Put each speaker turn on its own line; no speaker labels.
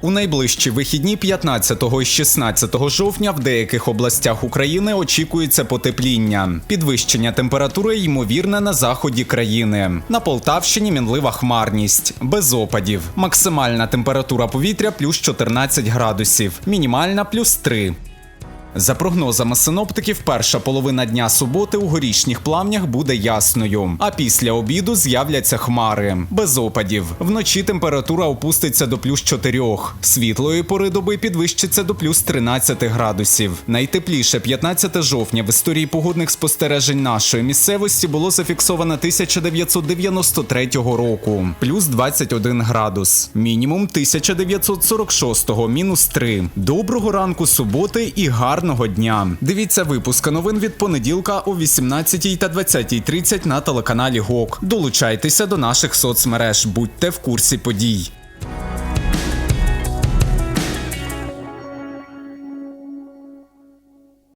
У найближчі вихідні 15 і 16 жовтня в деяких областях України очікується потепління. Підвищення температури ймовірне на заході країни. На Полтавщині мінлива хмарність, без опадів. Максимальна температура повітря плюс 14 градусів, мінімальна плюс 3. За прогнозами синоптиків, перша половина дня суботи у горішніх плавнях буде ясною, а після обіду з'являться хмари без опадів. Вночі температура опуститься до плюс 4. Світлої пори доби підвищиться до плюс 13 градусів. Найтепліше 15 жовтня в історії погодних спостережень нашої місцевості було зафіксовано 1993 року, плюс 21 градус. Мінімум 1946 мінус 3. Доброго ранку суботи і гарного дня. Дивіться випуска новин від понеділка о 18 та 20.30 на телеканалі ГОК. Долучайтеся до наших соцмереж, будьте в курсі подій.